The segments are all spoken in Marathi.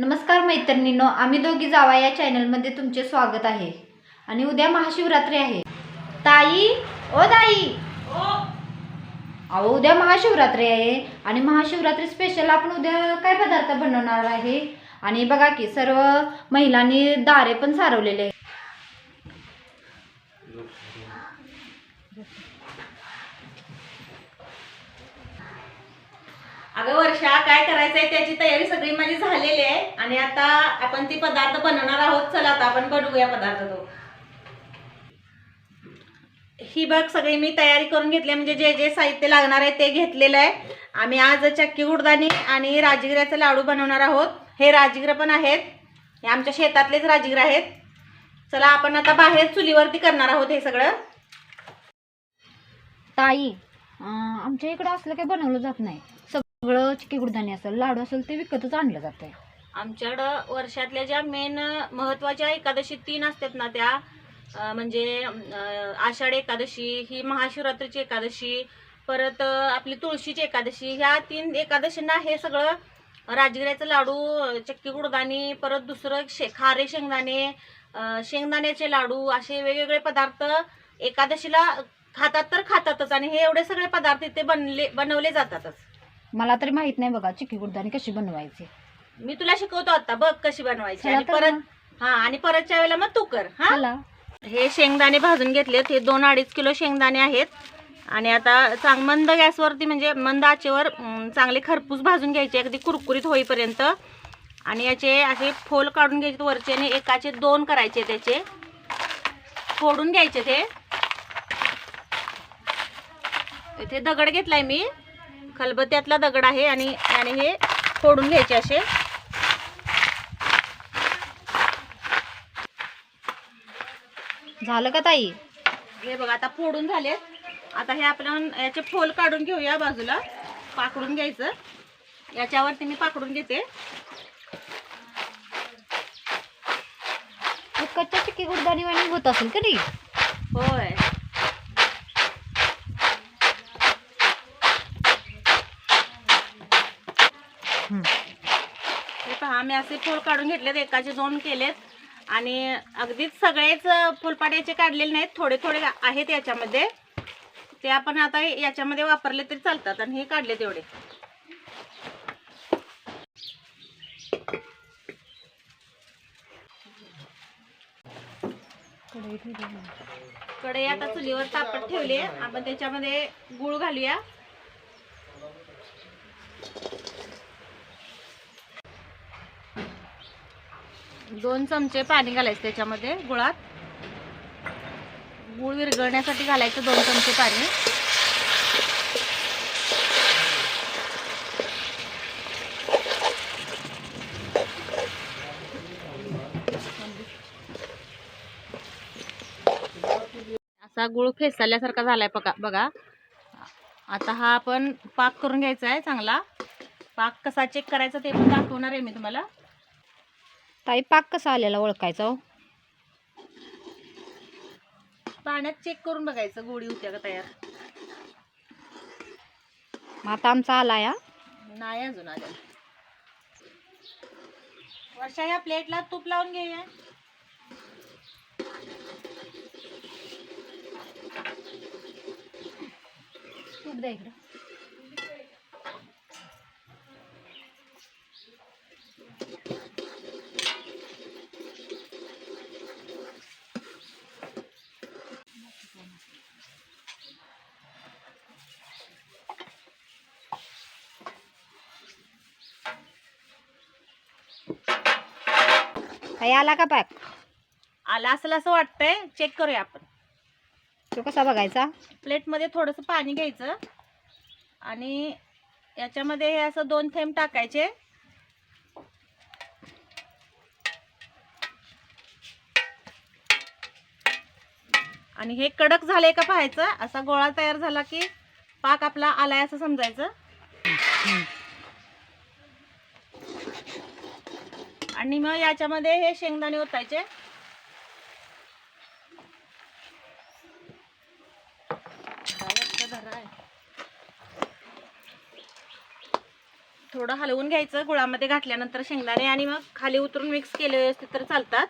नमस्कार मैत्रिणींनो आम्ही दोघी जावा या चॅनलमध्ये तुमचे स्वागत आहे. आणि उद्या महाशिवरात्री आहे. ताई ओ ताई. अहो उद्या महाशिवरात्री आहे. आणि महाशिवरात्री स्पेशल आपण उद्या काय पदार्थ बनवणार आहे? आणि बघा की सर्व महिलांनी दारे पण सारवलेले आहे अगं वर्षा काय करायचंय? त्याची तयारी सगळी माझी झालेली आहे. आणि आता आपण ती पदार्थ बनवणार आहोत. चला आता आपण बनवूया पदार्थ तो. ही बघ सगळी मी तयारी करून घेतली आहे. म्हणजे जे जे साहित्य लागणार आहे ते घेतलेलं आहे. आम्ही आज चक्की उडदानी आणि राजगिऱ्याचे लाडू बनवणार आहोत. हे राजगिरं पण आहेत. हे आमच्या शेतातलेच राजगिरं आहेत. चला आपण आता बाहेर चुलीवरती करणार आहोत हे सगळं. ताई आमच्या इकडं असलं काही बनवलं जात नाही. सगळं चिकी गुडदाणी असेल लाडू असेल ते विकतच आणलं जातं आमच्याकडं वर्षातल्या ज्या मेन महत्त्वाच्या एकादशी तीन असतात ना त्या अं, म्हणजे अं, आषाढ एकादशी ही महाशिवरात्रीची एकादशी परत अं, आपली तुळशीची एकादशी ह्या तीन एकादशींना हे सगळं राजगिऱ्याचं लाडू चक्की गुडदाणी परत दुसरं शे खारे शेंगदाणे अं, शेंगदाण्याचे लाडू असे वेगवेगळे पदार्थ एकादशीला खातात तर खातातच आणि हे एवढे सगळे पदार्थ इथे बनले बनवले जातातच. मला तरी माहीत नाही बघा चिकी गुडदाणी कशी बनवायची. मी तुला शिकवतो आता बघ कशी बनवायची. चला आणि तर परत. हा आणि परतच्या वेळेला मग तू कर हा? चला. हे शेंगदाणे भाजून घेतलेत हे दोन अडीच किलो शेंगदाणे आहेत. आणि आता चांग मंद गॅसवरती म्हणजे मंद आचेवर अं, चांगले खरपूस भाजून घ्यायचे अगदी कुरकुरीत होईपर्यंत. आणि याचे असे फोल काढून घ्यायचे वरचे आणि एकाचे दोन करायचे त्याचे. फोडून घ्यायचे ते. इथे दगड घेतलाय मी. खलबत्त्यातला दगड आहे आणि आणि हे फोडून घ्यायचे असे. झालं का ताई? हे बघा आता फोडून झालेत आता हे आपण याचे फोल काढून घेऊया बाजूला. पाकडून घ्यायचं. याच्यावरती मी पाकडून घेते. कच्च्या चिकी गुडदाणी वाणी होत असेल का नाही होय हे पहा मी असे फुल काढून घेतलेत एकाचे दोन केलेत. आणि अगदीच सगळेच फुलपाड्याचे काढलेले नाहीत थोडे थोडे आहेत याच्यामध्ये. ते आपण आता याच्यामध्ये वापरले तरी चालतात आणि हे काढले तेवढे कढई आता चुलीवर तापत ठेवली आहे. आपण त्याच्यामध्ये गुळ घालूया. दोन चमचे पाणी घालायचं त्याच्यामध्ये गुळात. गुळ विरघळण्यासाठी घालायचं दोन चमचे पाणी. असा गुळ फेसाल्यासारखा झालाय बघा बघा. आता हा आपण पाक करून घ्यायचा आहे चांगला. पाक कसा चेक करायचा ते पण दाखवणार आहे मी तुम्हाला. ताई पाक कसा आलेला ओळखायचा हो? पाण्यात चेक करून बघायचं गोळी होत्या का तयार? मग आता आमचा आला या नाही अजून आलं वर्षा या प्लेटला तूप लावून घेऊया तूप द्या इकडं. ताई आला का पाक आला असेल असं वाटतंय. चेक करूया आपण. तो कसा बघायचा? प्लेटमध्ये थोडंसं पाणी घ्यायचं. आणि याच्यामध्ये हे असं दोन थेंब टाकायचे. आणि हे कडक झालंय का पाहायचं? असा गोळा तयार झाला की पाक आपला आलाय असं समजायचं. आणि मग याच्यामध्ये हे शेंगदाणे ओतायचे. थोडं हलवून घ्यायचं गुळामध्ये घातल्यानंतर शेंगदाणे आणि मग खाली उतरून मिक्स केले व्यवस्थित तर चालतात.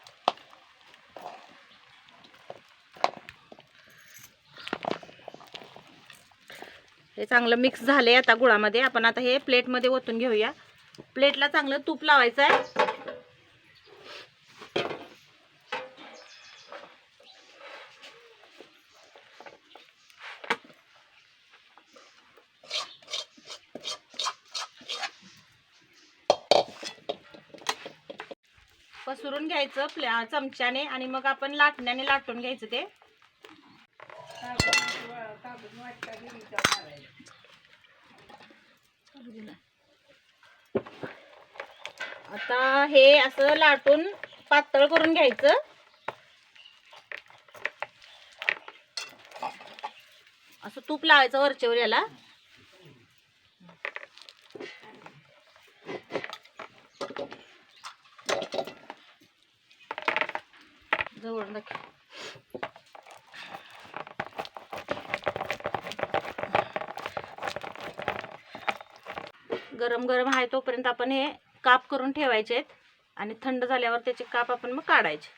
हे चांगलं मिक्स झाले आता गुळामध्ये. आपण आता हे प्लेटमध्ये ओतून घेऊया. प्लेटला चांगलं तूप लावायचं आहे पसरून घ्यायचं प्ल्या- चमच्याने आणि मग आपण लाटण्याने लाटून घ्यायचं ते. आता हे असं लाटून पातळ करून घ्यायचं. असं तूप लावायचं वरच्यावर याला. जवळून गरम गरम आहे तोपर्यंत आपण हे काप करून ठेवायचे आहेत. आणि थंड झाल्यावर त्याचे काप आपण मग काढायचे.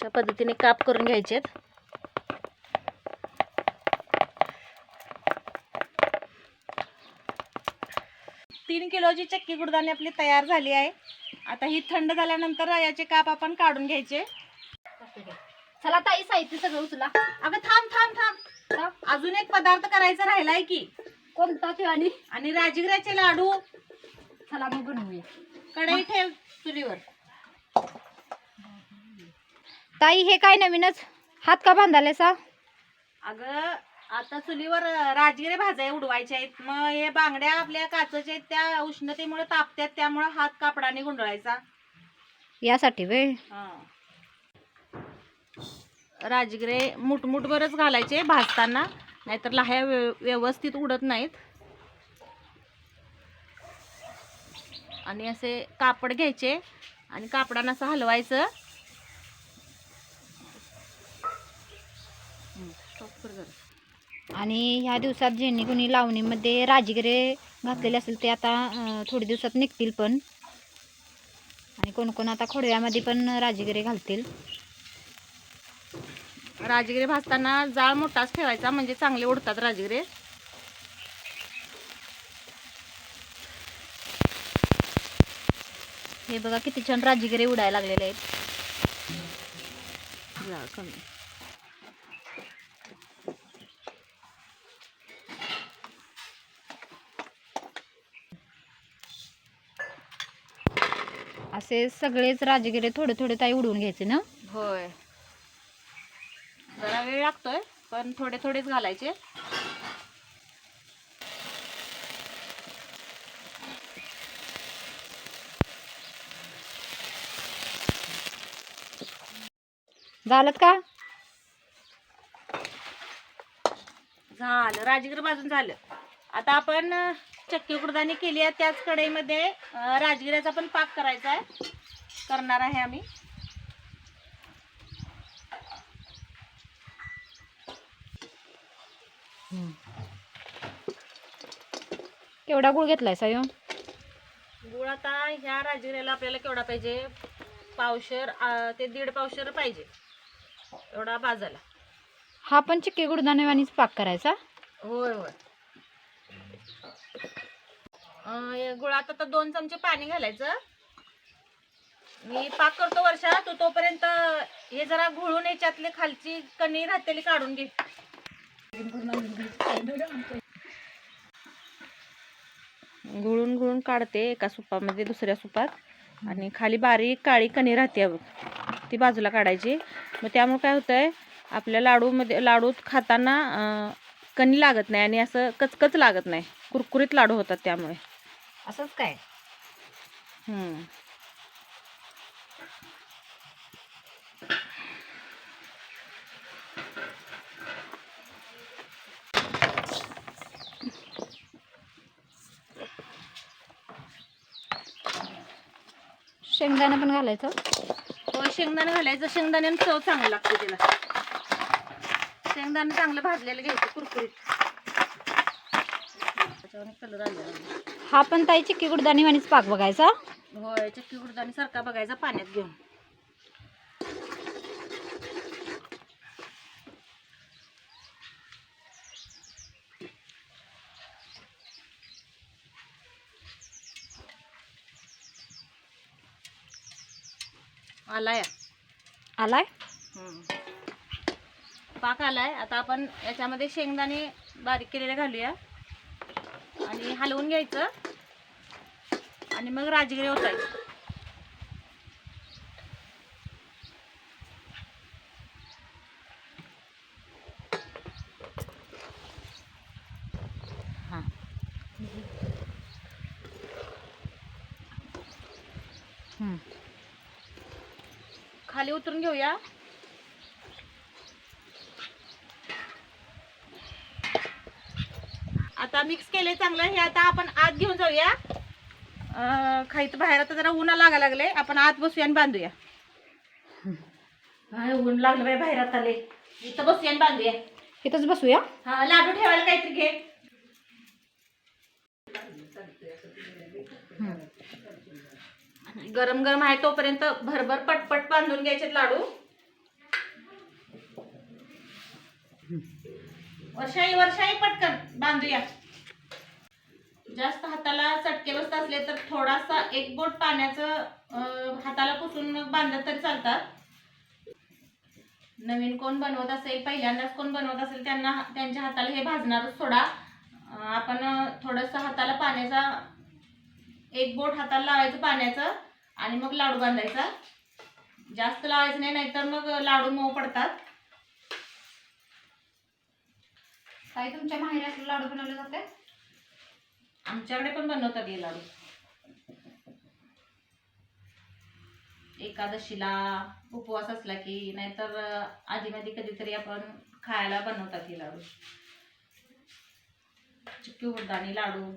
अशा पद्धतीने काप करून घ्यायचे आहेत तीन किलोची चक्की गुडदाणी आपली तयार झाली आहे. आता ही थंड झाल्यानंतर याचे काप आपण काढून घ्यायचे. चला ताई साहित्य सगळं उचला. अगं थांब थांब थांब? अजून एक पदार्थ करायचा राहिलाय की. कोणता ते आणि? आणि राजगिऱ्याचे लाडू. चला मग बनवूया. कढई ठेव चुलीवर. ताई हे काय नवीनच? हात का बांधाले सा अगं आता चुलीवर राजगिरे भाजाय उडवायचे आहेत. मग हे बांगड्या आपल्या काचच्या आहेत त्या उष्णतेमुळे तापत्यात त्यामुळे हात कापडाने गुंडळायचा. यासाठी वे राजगिरे मुठमुठभरच घालायचे भाजताना नाहीतर लाह्या व्यव- व्यवस्थित उडत नाहीत. आणि असे कापड घ्यायचे आणि कापडानं असं हलवायचं हं, stop कर जरा. आणि ह्या दिवसात ज्यांनी कोणी लावणीमध्ये राजगिरे घातलेले असेल ते आता अं, थोडे दिवसात निघतील पण. आणि कोण कोण आता खोडव्यामध्ये पण राजगिरे घालतील. राजगिरे भाजताना जाळ मोठाच ठेवायचा म्हणजे चांगले उडतात राजगिरे. हे बघा किती छान राजगिरे उडायला लागलेले आहेत. कमी. असे सगळेच राजगिरे थोडे थोडे ताई उडवून घ्यायचे ना? होय. जरा वेळ लागतोय पण थोडे थोडेच घालायचे. झालं का? झालं. राजगिरी भाजून झालं. आता आपण चक्की कुडदाणी केली आहे. त्याच कढईमध्ये राजगिऱ्याचा पण पाक करायचा आहे. करणार आहे आम्ही. केवढा गुळ घेतलाय सायो गुळ आता ह्या राजगिऱ्याला आपल्याला केवढा पाहिजे? पावशर ते दीड पावशर पाहिजे. एवढा भाजायला हा पण चिक्की गुडदाणेवानीच पाक करायचा? होय होय. हे गुळात आता दोन चमचे पाणी घालायचं. मी पाक करतो वर्षा तू तोपर्यंत हे जरा घुळून याच्यातले खालची कणी राहतेली काढून घे. गुळून गुळून काढते एका सुपामध्ये दुसऱ्या सुपात. आणि खाली बारीक काळी कणी राहते ती बाजूला काढायची. मग त्यामुळे काय होतंय आपल्या लाडूमध्ये लाडूत खाताना कणी लागत नाही आणि असं कचकच लागत नाही. कुरकुरीत लाडू होतात त्यामुळे. असंच काय? हम्म. शेंगदाणा पण घालायचं? हो शेंगदाणा घालायचं. शेंगदाण्याने चव चांगली लागते त्याला शेंगदाणा चांगलं भाजलेलं घ्यायचं कुरकुरीत. कलर आलेला. हा पण ताई चिक्की गुडदाणी वाणीच पाक बघायचा. होय चक्की गुडदाणी सारखा बघायचा पाण्यात घेऊन. आलाय. आलाय. पाक आलाय. आता आपण याच्यामध्ये शेंगदाणे बारीक केलेले घालूया. आणि हलवून घ्यायचं. आणि मग राजगिरी ओतायचं. खाली उतरून घेऊया. आता मिक्स केले चांगलं. हे आता आपण आत घेऊन जाऊया. खाईत बाहेर आता जरा उन्हा लागा लागले. आपण आत बसूया आणि बांधूया. ऊन लागलं बाई बाहेर आता आले इथं बसूया आणि बांधूया. इथंच बसूया? हा लाडू ठेवायला काहीतरी घे. गरम गरम आहे तोपर्यंत भरभर पटपट बांधून घ्यायचे लाडू. वर्षाई वर्षाई पटकन बांधूया. जास्त हाताला चटके बसत असले तर थोडासा एक बोट पाण्याचं हाताला पुसून बांधत बांधलं तरी चालतात. नवीन कोण बनवत असेल पहिल्यांदाच कोण बनवत असेल त्यांना त्यांच्या हाताला हे भाजणारच थोडा आपण थोडंसं हाताला पाण्याचा एक बोट हाताला लावायचं पाण्याचं आणि मग लाडू बांधायचा. जास्त लावायचं नाही नाहीतर मग लाडू मऊ पडतात. काही तुमच्या माहेर असलं लाडू बनवले जाते आमच्याकडे पण बनवतात हे लाडू. एकादशीला उपवास असला की नाहीतर आधीमध्ये कधीतरी आपण खायला बनवतात हे लाडू. चिक्की उडदाणी लाडू.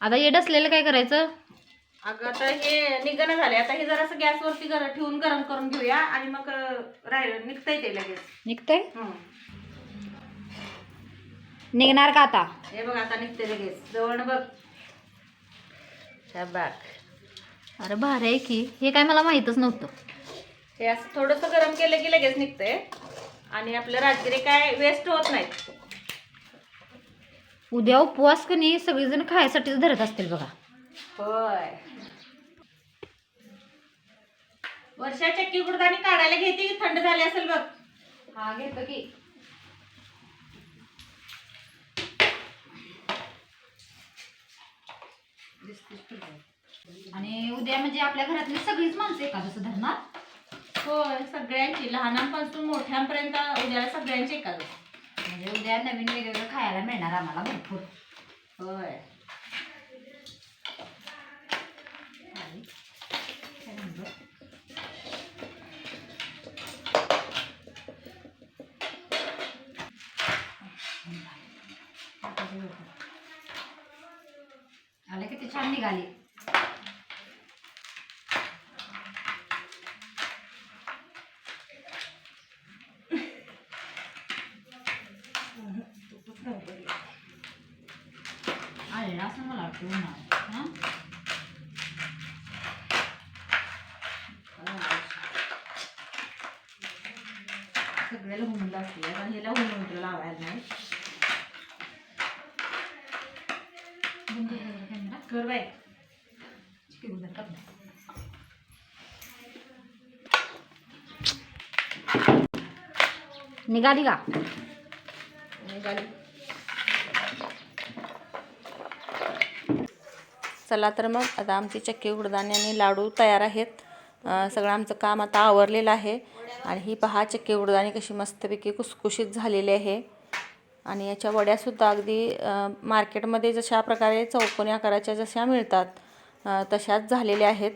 आता येड असलेलं काय करायचं? अगं आता हे निघणं झाले आता हे जरासं गॅसवरती गरम ठेवून गरम करून घेऊया आणि मग राहिलं. निघतंय ते लगेच. निघतंय? हं. निघणार का आता? हे बघ आता निघते लगेच. जवळ बघ. शाबाक अरे भारी आहे की. हे काय मला माहीतच नव्हतं. हे असं थोडंसं गरम केलं की लगेच निघतंय. आणि आपलं राजगिरी काय वेस्ट होत नाहीत उद्या उपवास का नाही सगळेजण खायसाठीच धरत असतील बघा. होय. वर्षा चक्की गुडदाणी काढायला घेते की थंड झाली असेल बघ. हा घेतो की. आणि उद्या म्हणजे आपल्या घरातली सगळीच माणसं एकादस धरणार? होय सगळ्यांची. लहानांपासून मोठ्यांपर्यंत उद्याला सगळ्यांची एकादश. म्हणजे उद्या नवीन वेगवेगळं खायला मिळणार आम्हाला भरपूर. होय. म्हणतो? आले किती छान निघाली आलेला उन्हाळ्यात हां सगळ्याला होऊन लागते आता ह्याला होऊन लावायला नाही कर. कर. निघाली का निघाली. चला तर मग आता आमची चक्की उडदाणे आणि लाडू तयार आहेत. सगळं आमचं काम आता आवरलेलं आहे. आणि ही पहा चक्की उडदाणे कशी मस्तपैकी कुसकुशीत झालेली आहे. आणि याच्या वड्यासुद्धा अगदी मार्केटमध्ये जशा प्रकारे चौकोनी आकाराच्या जशा मिळतात तशाच झालेल्या आहेत.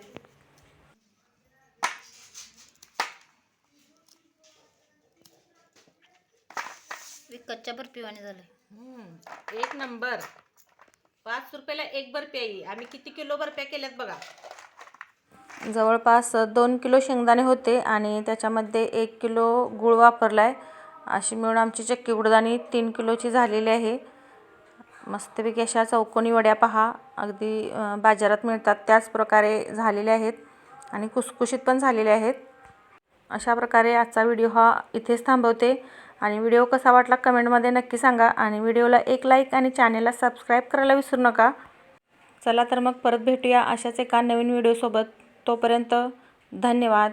विकतच्या बर्फीवाणी झालं एक नंबर. पाच रुपयाला एक बर्फी आहे आम्ही किती किलो बर्फ्या केल्यात बघा. जवळपास दोन किलो शेंगदाणे होते आणि त्याच्यामध्ये एक किलो गूळ वापरला आहे अशी मिळून आमची चक्की गुडदाणी तीन किलोची झालेली आहे. मस्तपैकी अशा चौकोनी वड्या पहा. अगदी बाजारात मिळतात. त्याच प्रकारे झालेल्या आहेत आणि कुसकुशीत पण झालेल्या आहेत. अशा प्रकारे आजचा व्हिडिओ हा इथेच थांबवते. आणि व्हिडिओ कसा वाटला कमेंटमध्ये नक्की सांगा आणि व्हिडिओला एक लाईक आणि चॅनेलला सबस्क्राईब करायला विसरू नका. चला तर मग परत भेटूया अशाच एका नवीन व्हिडिओसोबत. तोपर्यंत धन्यवाद.